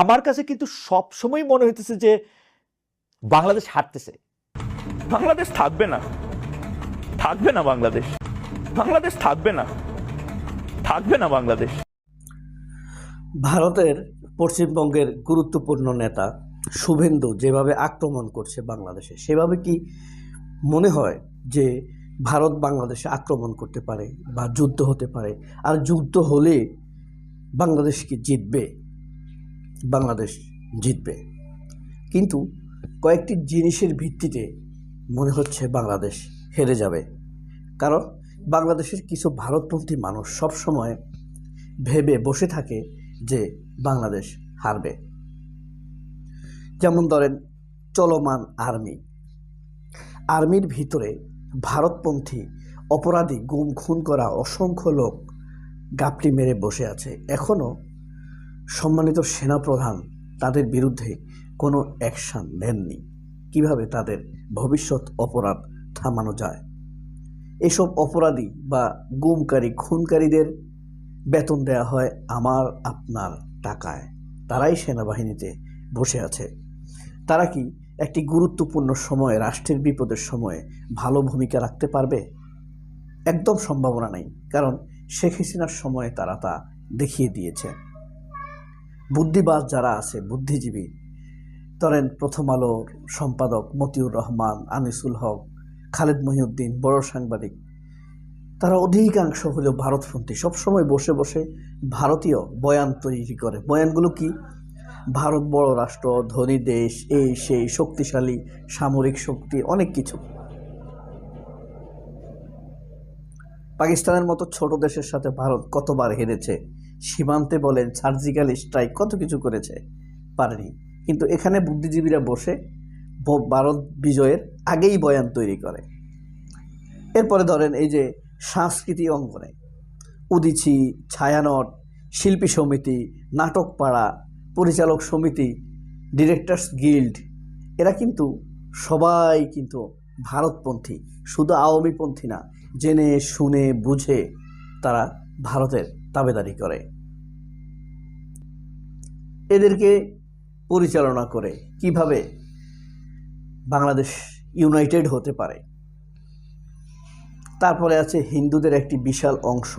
আমার কাছে কিন্তু সব সময় মনে হইতেছে যে বাংলাদেশ হারতেছে। বাংলাদেশ থাকবে না। থাকবে না বাংলাদেশ। বাংলাদেশ থাকবে না। থাকবে না বাংলাদেশ। ভারতের পশ্চিমবঙ্গের গুরুত্বপূর্ণ নেতা শুভেন্দু যেভাবে আক্রমণ করছে বাংলাদেশে সেভাবে কি মনে হয় যে ভারত বাংলাদেশে আক্রমণ করতে পারে বা যুদ্ধ হতে পারে? আর যুদ্ধ হলে বাংলাদেশ কি জিতবে? বাংলাদেশ জিতবে। কিন্তু কয়েকটি জিনিসের ভিত্তিতে মনে হচ্ছে বাংলাদেশ হেরে যাবে। কারণ বাংলাদেশের কিছু ভারতপন্থী মানুষ সবসময় ভেবে বসে থাকে যে বাংলাদেশ হারবে। যেমন ধরেন চলমান আর্মি। আর্মির ভিতরে ভারতপন্থী অপরাধী গুম খুন করা অসংখ্য লোক গাপটি মেরে বসে আছে। এখনও সম্মানিত সেনাপ্রধান, তাদের বিরুদ্ধে কোনো অ্যাকশান নেননি। কীভাবে তাদের ভবিষ্যৎ অপরাধ থামানো যায়? এসব অপরাধী বা গুমকারী খুনকারীদের বেতন দেওয়া হয় আমার আপনার টাকায়। তারাই সেনাবাহিনীতে বসে আছে। তারা কি একটি গুরুত্বপূর্ণ সময়ে রাষ্ট্রের বিপদের সময়ে ভালো ভূমিকা রাখতে পারবে? একদম সম্ভাবনা নেই, কারণ শেখ হাসিনার সময়ে তারা তা দেখিয়ে দিয়েছে। বুদ্ধিবাদ যারা আছে, বুদ্ধিজীবী। ধরেন, প্রথম আলোর সম্পাদক মতিউর রহমান, আনিসুল হক, খালেদ মহিউদ্দিন, বড় সাংবাদিক। তারা অধিকাংশ হলো ভারতপন্থী। সবসময় বসে বসে ভারতীয় বয়ান তৈরি করে। বয়ানগুলো কি? ভারত বড় রাষ্ট্র, ধনী দেশ, এই সেই শক্তিশালী সামরিক শক্তি, অনেক কিছু। পাকিস্তানের মতো ছোট দেশের সাথে ভারত কতবার হেরেছে? সীমান্তে বলেন, সার্জিক্যাল স্ট্রাইক কত কিছু করেছে? পারেনি। কিন্তু এখানে বুদ্ধিজীবীরা বসে ভারত বিজয়ের আগেই বয়ান তৈরি করে। এরপরে ধরেন এই যে সংস্কৃতি অঙ্গনে, উদিচি, ছায়ানট, শিল্পী সমিতি নাটকপাড়া পরিচালক সমিতি, ডিরেক্টরস গিল্ড, এরা কিন্তু সবাই কিন্তু ভারতপন্থী, শুধু আওয়ামীপন্থী না, জেনে, শুনে, বুঝে তারা ভারতের তাবেদারি করে। এদেরকে পরিচালনা করে। কীভাবে? বাংলাদেশ ইউনাইটেড হতে পারে। তারপরে আছে হিন্দুদের একটি বিশাল অংশ।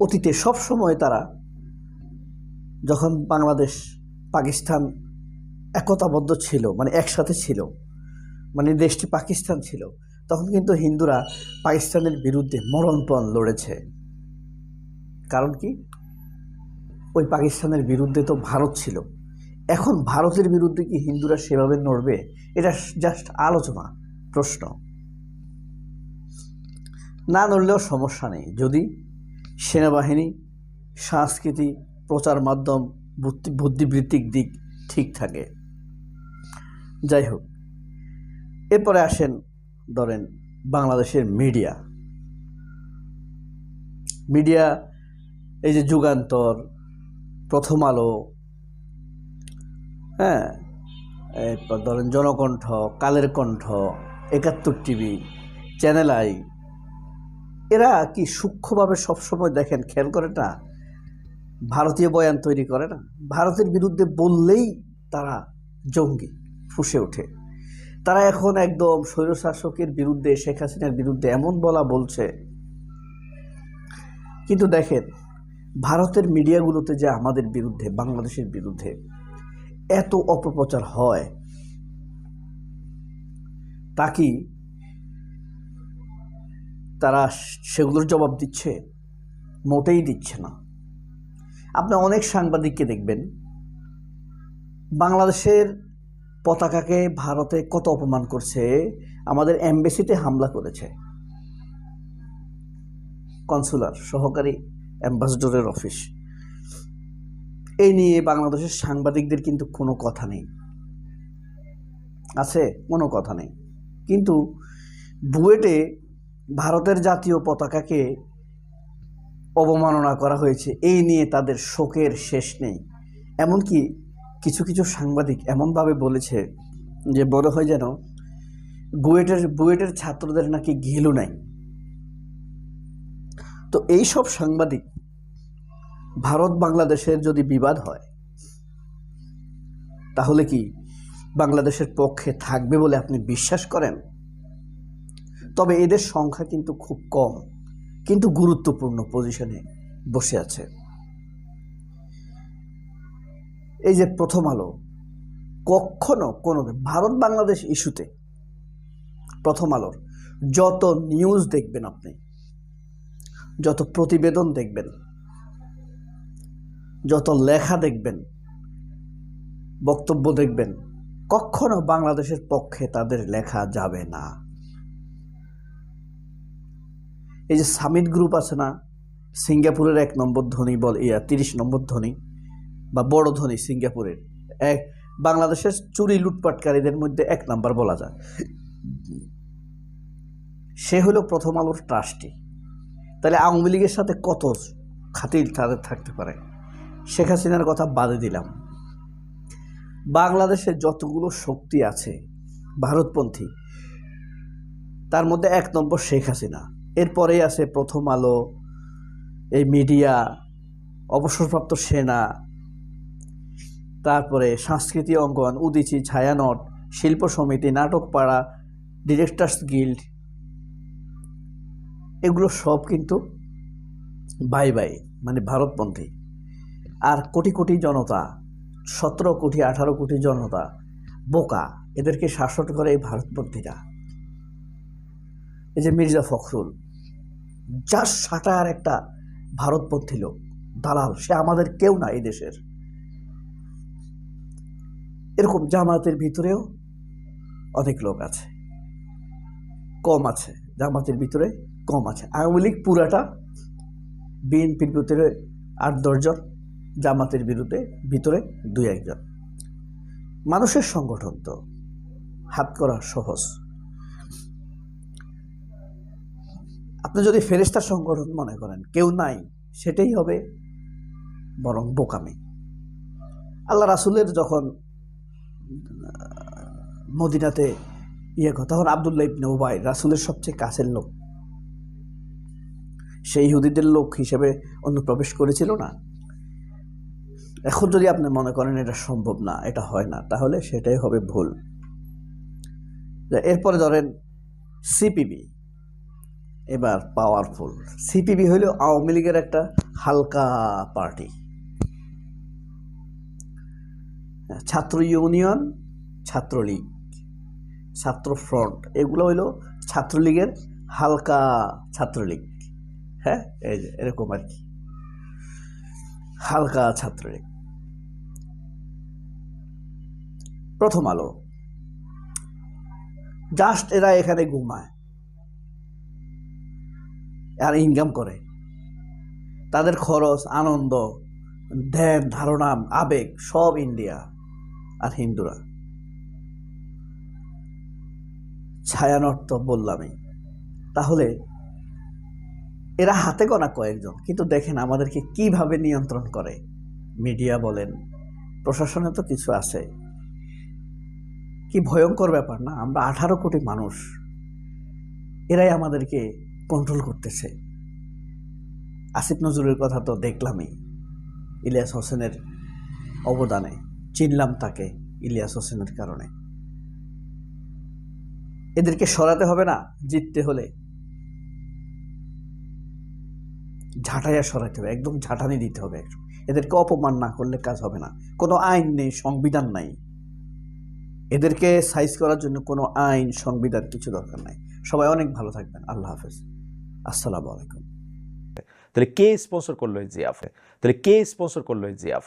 অতীতে সব সময় তারা যখন বাংলাদেশ, পাকিস্তান একতাবদ্ধ ছিল মানে একসাথে ছিল মানে দেশটি পাকিস্তান ছিল, তখন কিন্তু হিন্দুরা পাকিস্তানের বিরুদ্ধে মরণপণ লড়েছে। কারণ কি? ওই পাকিস্তানের বিরুদ্ধে তো ভারত ছিল। এখন ভারতের বিরুদ্ধে কি হিন্দুরা সেভাবে নড়বে? এটা জাস্ট আলোচনা, প্রশ্ন। না নড়লেও সমস্যা নেই। যদি সেনাবাহিনী, সংস্কৃতি, প্রচার মাধ্যম, বুদ্ধি, বুদ্ধিবৃত্তিক দিক ঠিক থাকে। যাই হোক, এরপরে আসেন ধরেন বাংলাদেশের মিডিয়া। মিডিয়া, এই যে যুগান্তর প্রথম আলো। হ্যাঁ এরপর ধরেন জনকণ্ঠ, কালের কণ্ঠ, একাত্তর টিভি, চ্যানেল আই। এরা কি সূক্ষ্মভাবে সবসময় দেখেন, খেয়াল করে না? ভারতীয় বয়ান তৈরি করে না? ভারতের বিরুদ্ধে বললেই তারা জঙ্গি, ফুসে ওঠে। তারা এখন একদম স্বৈরশাসকের বিরুদ্ধে, শেখ হাসিনার বিরুদ্ধে এমন বলা বলছে। কিন্তু দেখেন ভারতের মিডিয়াগুলোতে যে আমাদের বিরুদ্ধে, বাংলাদেশের বিরুদ্ধে এত অপপ্রচার হয়, তা কি তারা সেগুলোর জবাব দিচ্ছে? মোটেই দিচ্ছে না। আপনি অনেক সাংবাদিককে দেখবেন, বাংলাদেশের পতাকাকে ভারতে কত অপমান করছে, আমাদের এমবেসিতে হামলা করেছে। কনসুলার, সহকারী অ্যাম্বাসডরের অফিস। এই নিয়ে বাংলাদেশের সাংবাদিকদের কিন্তু কোনো কথা নেই। আছে, কোনো কথা নেই। কিন্তু বুয়েটে ভারতের জাতীয় পতাকাকে অবমাননা করা হয়েছে এই নিয়ে তাদের শোকের শেষ নেই। এমনকি কিছু কিছু সাংবাদিক এমনভাবে বলেছে যে বড় হয় যেন বুয়েটের বুয়েটের ছাত্রদের নাকি ঘিলু নাই। তো এই সব সাংবাদিক ভারত বাংলাদেশের যদি বিবাদ হয়, তাহলে কি বাংলাদেশের পক্ষে থাকবে বলে আপনি বিশ্বাস করেন? তবে এদের সংখ্যা কিন্তু খুব কম, কিন্তু গুরুত্বপূর্ণ পজিশনে বসে আছে। এই যে প্রথম আলো, কখনো কোনো ভারত বাংলাদেশ ইস্যুতে প্রথম আলোর যত নিউজ দেখবেন আপনি যত প্রতিবেদন দেখবেন, যত লেখা দেখবেন, বক্তব্য দেখবেন, কখনো বাংলাদেশের পক্ষে তাদের লেখা যাবে না। এই যে সামিট গ্রুপ আছে না, সিঙ্গাপুরের এক নম্বর ধনী বল, ইয়া তিরিশ নম্বর ধনী বা বড় ধনী সিঙ্গাপুরের, এক বাংলাদেশের চুরি লুটপাটকারীদের মধ্যে এক নাম্বার বলা যায়। সে হলো প্রথম আলোর ট্রাস্টি। তাহলে আওয়ামী লীগের সাথে কত খাতির তাদের থাকতে পারে? শেখ হাসিনার কথা বাদে দিলাম। বাংলাদেশে যতগুলো শক্তি আছে, ভারতপন্থী, তার মধ্যে এক নম্বর শেখ হাসিনা। এরপরেই আছে প্রথম আলো, এই মিডিয়া, অবসরপ্রাপ্ত সেনা, তারপরে সাংস্কৃতিক অঙ্গন, উদিচি, ছায়ানট, শিল্প সমিতি, নাটকপাড়া, ডিরেক্টর্স গিল্ড এগুলো সব কিন্তু বাই বাই মানে ভারতপন্থী আর কোটি কোটি জনতা, সতেরো কোটি, আঠারো কোটি জনতা, বোকা, এদেরকে শাসন করে এই ভারতপন্থীরা এই যে মির্জা ফখরুল, যার সাটার একটা ভারতপন্থী লোক, দালাল, সে আমাদের কেউ না এই দেশের। এরকম জামাতের ভিতরেও অনেক লোক আছে, কম আছে জামাতের ভিতরে। কম আছে। আওয়ামী লীগ পুরাটা বিএনপির ভিতরে আট দশজন জামাতের বিরুদ্ধে ভিতরে দুই একজন মানুষের সংগঠন তো, হাত করা সহজ। আপনি যদি ফেরেস্তার সংগঠন মনে করেন, কেউ নাই, সেটাই হবে বরং বোকামি। আল্লাহ রাসুলের যখন মদিনাতে ইয়ে তখন আবদুল্লাহ ইবনে উবাই রাসুলের সবচেয়ে কাছের লোক। সেই ইহুদিদের লোক হিসেবে অনুপ্রবেশ করেছিল না। এখন যদি আপনি মনে করেন এটা সম্ভব না, এটা হয় না, তাহলে সেটাই হবে ভুল। এরপরে ধরেন সিপিবি, এবার পাওয়ারফুল সিপিবি হইল আওয়ামী লীগের একটা হালকা পার্টি ছাত্র ইউনিয়ন ছাত্রলীগ ছাত্র ফ্রন্ট এগুলো হইল ছাত্রলীগের হালকা ছাত্রলীগ। হ্যাঁ এই যে, এরকম আর কি। হালকা ছাত্রলীগ। প্রথম আলো। জাস্ট এরা এখানে ঘুমায়। আর ইনকাম করে। তাদের খরচ, আনন্দ, ধ্যান, ধারণা, আবেগ, সব ইন্ডিয়া আর হিন্দুরা। ছায়ানট তো বললামই। তাহলে এরা হাতে গোনা কয়েকজন। কিন্তু দেখেন আমাদেরকে কীভাবে নিয়ন্ত্রণ করে। মিডিয়া বলেন, প্রশাসনে তো কিছু আছে। কি ভয়ঙ্কর ব্যাপার না, আমরা আঠারো কোটি মানুষ। এরাই আমাদেরকে কন্ট্রোল করতেছে। আসিফ নজরুলের কথা তো দেখলামই, ইলিয়াস হোসেনের অবদানে। চিনলাম তাকে ইলিয়াস হোসেনের কারণে। এদেরকে সরাতে হবে না, জিততে হলে। ঝাঁটাইয়া সরাইতে হবে, একদম ঝাঁটানি দিতে হবে। এদেরকে অপমান না করলে কাজ হবে না। কোনো আইন নেই, সংবিধান নাই। এদেরকে সাইজ করার জন্য কোনো আইন, সংবিধান কিছু দরকার নাই। সবাই অনেক ভালো থাকবেন। আল্লাহ হাফেজ। আসসালামু আলাইকুম। তাহলে কে স্পন্সর করল এই জিয়াফে? তাহলে কে স্পন্সর করল এই জিয়াফা?